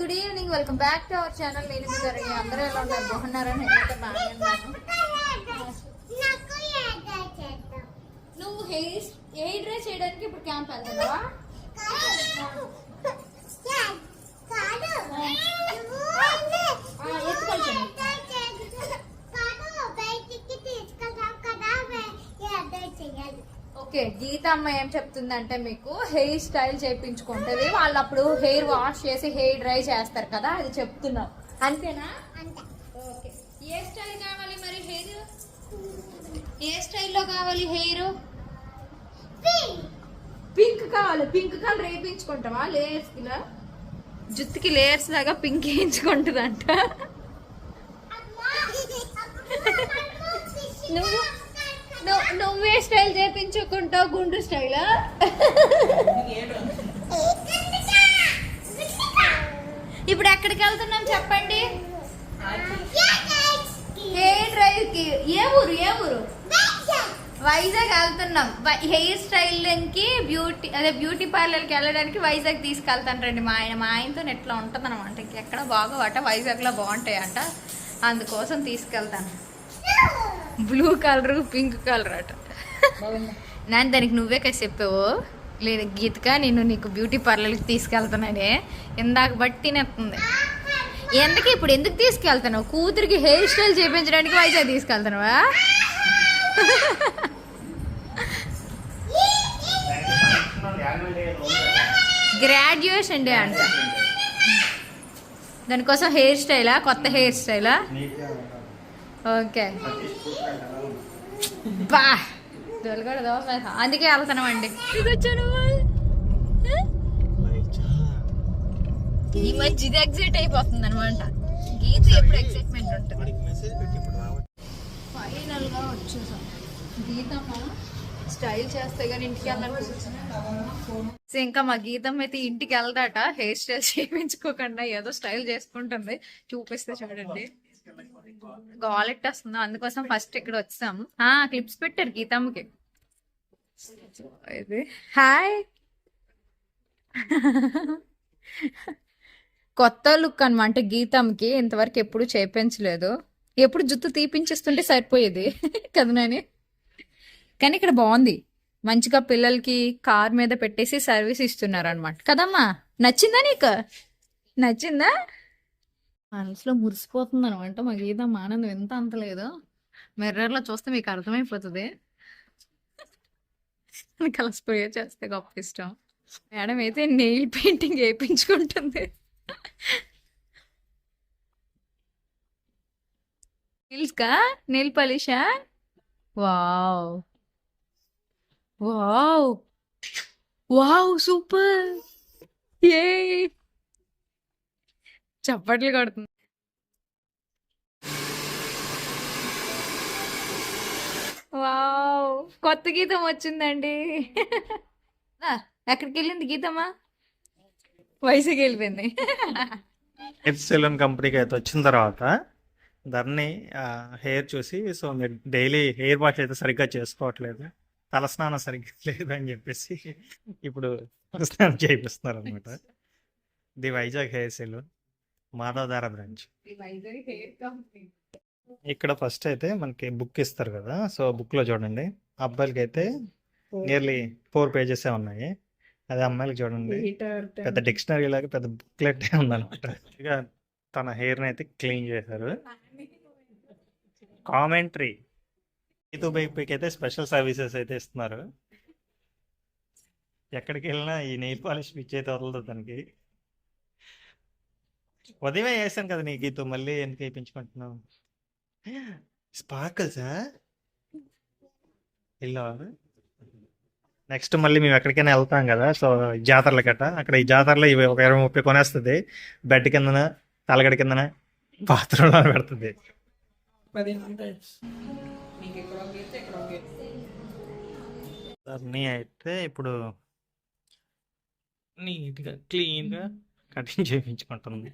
Good evening welcome back to our channel. నేను మీ గారిని అందరూ ఎలా ఉన్నారు? బాగున్నారని నేనైతే బాగానే ఉన్నాను. నువ్వు హెయిర్ హెయిర్ డ్రై చేయడానికి ఇప్పుడు క్యాంప్ వెళ్తున్నావా గీత అమ్మ ఏం చెప్తుందంటే మీకు హెయిర్ స్టైల్ చేయించుకుంటది వాళ్ళు అప్పుడు హెయిర్ వాష్ చేసి హెయిర్ డ్రై చేస్తారు కదా అది చెప్తున్నాం అంతేనా ఓకే ఏ స్టైల్ కావాలి మరి హెయిర్ ఏ స్టైల్లో కావాలి హెయిర్ పింక్ కావాలి పింక్ కలర్ వేయించుకుంటావా లేయర్స్కి జుత్తుకి లేయర్స్ లాగా పింక్ వేయించుకుంటుందంట నువ్వు నువ్వే స్టైల్ చేయించుకుంటావు గుండు స్టైల్? ఇప్పుడు ఎక్కడికి వెళ్తున్నాం చెప్పండి? హెయిర్ డ్రైవ్కి ఏ ఊరు? ఏ ఊరు? వైజాగ్ వెళ్తున్నాం. హెయిర్ స్టైలింగ్ బ్యూటీ అదే బ్యూటీ పార్లర్కి వెళ్ళడానికి వైజాగ్ తీసుకెళ్తాను రండి. మా ఆయన మా ఆయనతో ఎట్లా ఉంటుంది అనమాట ఇంకెక్కడ బాగోవట వైజాగ్లో అంట అందుకోసం తీసుకెళ్తాను. బ్లూ కలర్ పింక్ కలర్ అట. నాన్న దానికి నువ్వే కదా చెప్పావు. లేదు గీతక నేను నీకు బ్యూటీ పార్లర్కి తీసుకెళ్తానని ఇందాక బట్టి నెత్తుంది. ఎందుకు ఇప్పుడు ఎందుకు తీసుకెళ్తాను కూతురికి హెయిర్ స్టైల్ చేయించడానికి వైజాగ్ తీసుకెళ్తున్నావా? గ్రాడ్యుయేషన్ డే అంట. దానికోసం హెయిర్ స్టైలా? కొత్త హెయిర్ స్టైలా? ఓకే. బా. దొరకడదు అందుకే ఇది వచ్చాను ఈ మధ్య ఇది ఎగ్జైట్ అయిపోతుంది అనమాట గీత ఎప్పుడు ఎక్సైట్మెంట్ ఉంటుంది? ఫైనల్గా వచ్చేసాం. గీతమ్మ స్టైల్ చేస్తే గానీ ఇంటికి వెళ్ళాలి సో ఇంకా మా గీతం అయితే ఇంటికి వెళ్దాట. హెయిర్ స్టైల్ చేయించుకోకుండా ఏదో స్టైల్ చేసుకుంటుంది. చూపిస్తే చూడండి. గాలెట్ వస్తుంది అందుకోసం ఫస్ట్ ఇక్కడ వచ్చాం. ఆ క్లిప్స్ పెట్టారు గీతమ్మకి ఇది. హాయ్. కొత్త లుక్ అనమాట గీతమ్కి ఇంతవరకు ఎప్పుడు చేపించలేదు. ఎప్పుడు జుత్తు తీపించేస్తుంటే సరిపోయేది. కదా నాని? కానీ ఇక్కడ బాగుంది. మంచిగా పిల్లలకి కార్ మీద పెట్టేసి సర్వీస్ ఇస్తున్నారు అనమాట కదమ్మా? నచ్చిందా నీకు? నచ్చిందా? మనసులో మురిసిపోతుంది అనమాట మాకు గీతం ఆనందం ఎంత అంతలేదు మిర్రర్లో చూస్తే మీకు అర్థమైపోతుంది. కలిసిపోయే చేస్తే గొప్ప ఇష్టం. మేడం అయితే నెయిల్ పెయింటింగ్ వేయించుకుంటుంది. నెయిల్స్కా నెయిల్ పాలిషా? వావ్. వావ్. Wow super. ఏ చప్పట్లు కొడుతుంది. వావ్! కొత్త గీతం వచ్చిందండి. ఆ, ఎక్కడికి వెళ్ళింది గీతమ్మా? వయసుకి వెళ్ళిపోయింది హెయిర్ సెలూన్ కంపెనీకి అయితే వచ్చిన తర్వాత దాన్ని హెయిర్ చూసి సో మీరు డైలీ హెయిర్ వాష్ అయితే సరిగ్గా చేసుకోవట్లేదు. తలస్నానం సరిగ్గా లేదు అని చెప్పేసి ఇప్పుడు స్నానం చేయిస్తున్నారు అనమాట the Vizag hair salon. Madhavadhara branch. ఇక్కడ ఫస్ట్ అయితే మనకి బుక్ ఇస్తారు కదా సో బుక్లో చూడండి. అబ్బాయిలకి అయితే నియర్లీ ఫోర్ పేజెస్ ఉన్నాయి. అదే అమ్మాయిలకి చూడండి. పెద్ద డిక్షనరీ లాగా పెద్ద బుక్లెట్ ఉందన్నమాట. ఇక తన హెయిర్ అయితే క్లీన్ చేశారు. కామెంటరీ. ఈతు బైక్కి అయితే స్పెషల్ సర్వీసెస్ అయితే ఇస్తున్నారు. ఎక్కడికి వెళ్ళినా ఈ నెయిల్ పాలిష్ పిచ్ అయితే వదలదు తనకి. ఉదయమే వేసాను కదా నీ గీతు మళ్ళీ ఎందుకు వేయించుకుంటున్నావు? స్పార్కల్సా వెళ్ళావా? నెక్స్ట్ మళ్ళీ మేము ఎక్కడికైనా వెళ్తాం కదా సో జాతరల గట్ట అక్కడ ఈ జాతరలో ఇవి ఒక ఇరవై ముప్పై కొనేస్తుంది. బెడ్ కిందన తలగడ కిందన బాత్రూంలో పెడుతుంది. అయితే ఇప్పుడు నీట్గా క్లీన్గా. కటింగ్ చేయించుకుంటుంది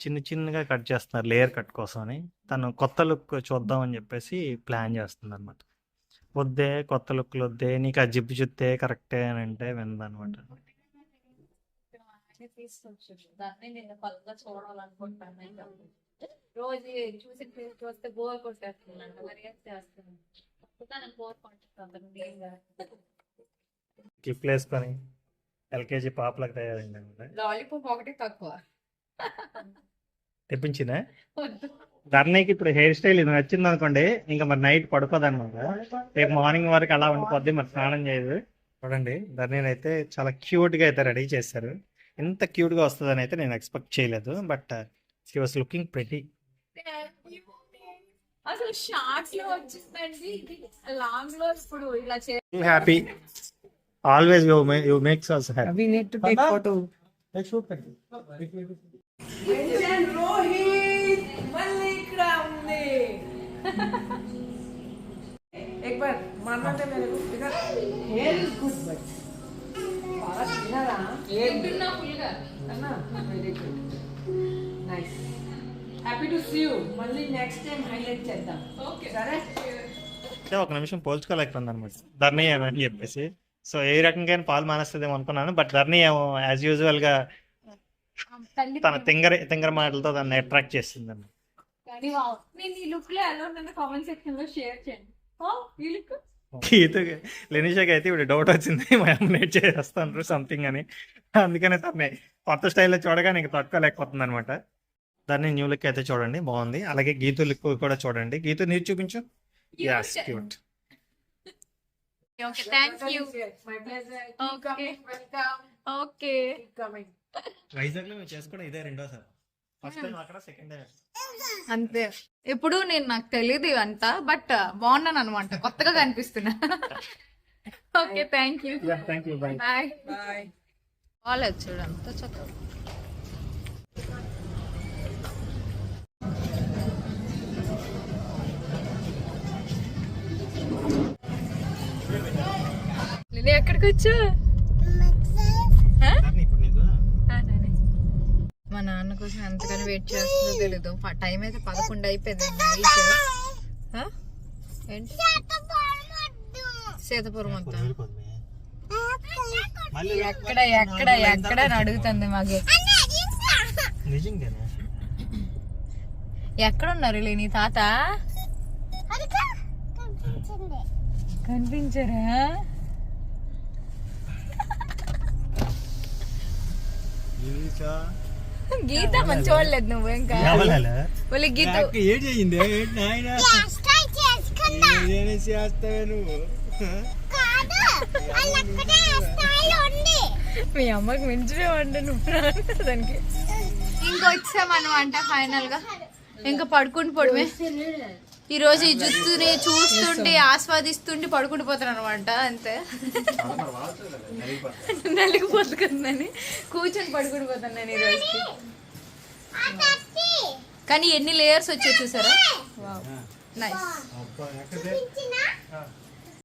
చిన్న చిన్నగా కట్ చేస్తున్నారు లేయర్ కట్ కోసమని తను కొత్త లుక్ చూద్దామని చెప్పేసి ప్లాన్ చేస్తుంది అనమాట వద్దే కొత్త లుక్లు వద్దే నీకు ఆ జిప్పు చుత్తే కరెక్టే అని అంటే విందనమాట. రోజు చూసి చూస్తే బోర్ మరి ఏం బోర్ కొట్టుతుంది క్లిప్లు వేసుకొని ఎల్కేజీ పాపలకు తయారైంది లాలీపాప్ ఒకటి తక్కువ. తెప్పించిన వద్దు. ధర్నీకి ఇప్పుడు హెయిర్ స్టైల్ ఇది నచ్చింది అనుకోండి ఇంకా మరి నైట్ పడుకోదు అనమాట రేపు మార్నింగ్ వరకు అలా ఉండిపోద్ది మరి స్నానం చేయదు. చూడండి ధర్నీని అయితే చాలా క్యూట్గా అయితే రెడీ చేశారు. ఇంత క్యూట్గా వస్తుందని అయితే నేను ఎక్స్పెక్ట్ చేయలేదు but she was looking pretty. అసలు షార్ట్స్లో వచ్చిందండి ఇది లాంగ్లో ఇప్పుడు ఇలా చే happy. Always you you makes us happy We need to take photo. Rohit Mallik Ram ने एक बार मारना था मेरे को इधर हेयर इज गुड बट बारा सीधा रहा తింటున్నా ఫుల్ గా है ना very good nice happy to see you మళ్ళీ నెక్స్ట్ టైం హైలైట్ చేద్దాం ఓకే సరే అంటే ఒక నిమిషం పోల్చుకోలేకపోయింది అనమాట ధర్నీ అని చెప్పేసి సో ఏ రకంగా పాలు మానేస్తుందేమో అనుకున్నాను. బట్ ధర్నీ ఏమో యాజ్ యూజువల్గా తల్లి తన తింగర తింగర మాటలతో దాన్ని అట్రాక్ట్ చేస్తుంది అన్నమాట కానీ వావ్. నేను ఈ లుక్లో ఎలా ఉన్నాను కామెంట్ సెక్షన్లో షేర్ చేయండి. ఓ, ఈ లుక్. గీత లెనిషాకి అయితే ఇప్పుడు డౌట్ వచ్చింది. మ్యామినేట్ చేస్తాను సంథింగ్ అని. అందుకనే తన్ని కొత్త స్టైల్లో చూడగానే ఇంక తట్టుకోలేకపోతుంది అనమాట దాన్ని న్యూ లుక్ అయితే చూడండి. బాగుంది. అలాగే గీతు లుక్ కూడా చూడండి. గీతు నీరు చూపించు. Yes cute okay thank you my pleasure Okay. Welcome okay coming వైజాగ్లో మేము చేసుకోవడం ఇదే రెండోసారి ఫస్ట్ టైం అక్కడ సెకండ్ టైం అంతే. ఇప్పుడు నేను నాకు తెలియదు ఇవంతా బట్ బాగున్నాను అనమాట కొత్తగా కనిపిస్తున్నా. Okay thank you thank you bye bye bye బాగాలేదు చూడు అంత చక్కగా. ఎక్కడికి వచ్చా మా నాన్న కోసం ఎంతగానో వెయిట్ చేస్తుందో తెలీదు. టైం అయితే పదకొండు అయిపోయింది. నైట్ ఆ? ఏంటి? సీతపురం అంతా ఎక్కడ ఎక్కడ ఎక్కడ అని అడుగుతుంది మాకు. నిజంగానే? ఎక్కడ ఉన్నారు లే నీ తాత? కనిపించరా? గీత? మంచి చూడలేదు నువ్వు ఇంకా. వాళ్ళ గీత ఏం చేయింది చేస్తావే నువ్వు? మీ అమ్మకి మించిపోయావంటే నువ్వు రాను దానికి. ఇంకొచ్చామన్నమాట ఫైనల్గా. ఇంకా పడుకుని పడుమే. ఈ రోజు ఈ జుత్తుని చూస్తుంటే ఆస్వాదిస్తుంటే పడుకుంటూ పోతాను అనమాట అంతే నలిగిపోతుందని కూర్చొని పడుకుని పోతాను నేను ఈ రోజుకి. కానీ ఎన్ని లేయర్స్ వచ్చాయి చూసారా? నైస్ అబ్బా, ఎక్కడే? ఆ.